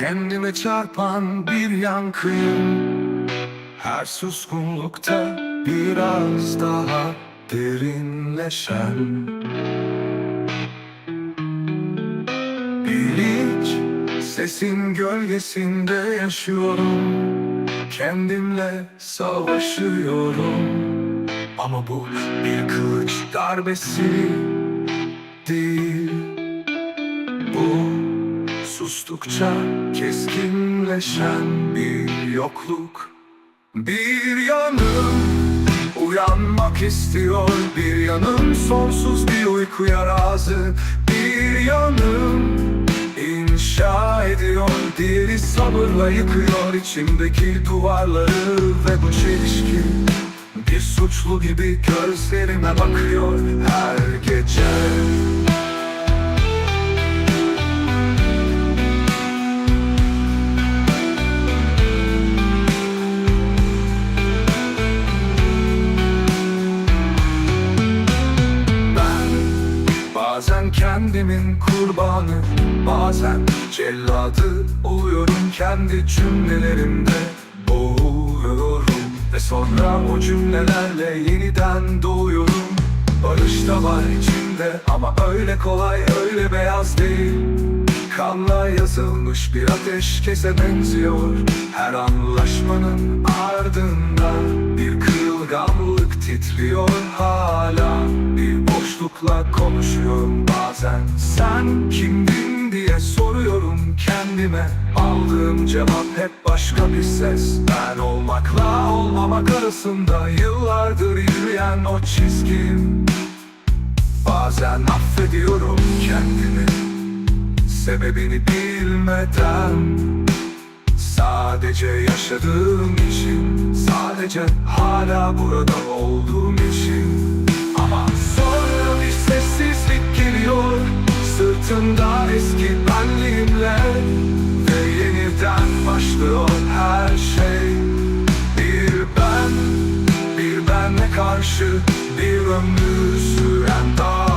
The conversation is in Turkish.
Kendime çarpan bir yankıyım Her suskunlukta biraz daha derinleşen. Bilinç sesin gölgesinde yaşıyorum. Kendimle savaşıyorum. Ama bu bir kılıç darbesi değil sustukça keskinleşen bir yokluk. Bir yanım uyanmak istiyor Bir yanım sonsuz bir uykuya razı. Bir yanım inşa ediyor Diğeri sabırla yıkıyor içimdeki duvarları Ve bu çelişki bir suçlu gibi gözlerime bakıyor her gece bazen kendimin kurbanı Bazen celladı oluyorum kendi cümlelerimde. Boğuluyorum ve sonra o cümlelerle yeniden doğuyorum. Barış da var içimde ama öyle kolay öyle beyaz değil. Kanla yazılmış bir ateşkese benziyor. Her anlaşmanın ardından bir kırılganlık titriyor. Bir boşlukla konuşuyorum bazen. Sen kimdin diye soruyorum kendime. Aldığım cevap hep başka bir ses. Ben olmakla olmamak arasında yıllardır yürüyen o çizgim. Bazen affediyorum kendimi. Sebebini bilmeden. Sadece yaşadığım için. Sadece hala burada olduğum için aslında eski benliğimle Ve yeniden başlıyor her şey. Bir ben, bir benle karşı bir ömür süren daha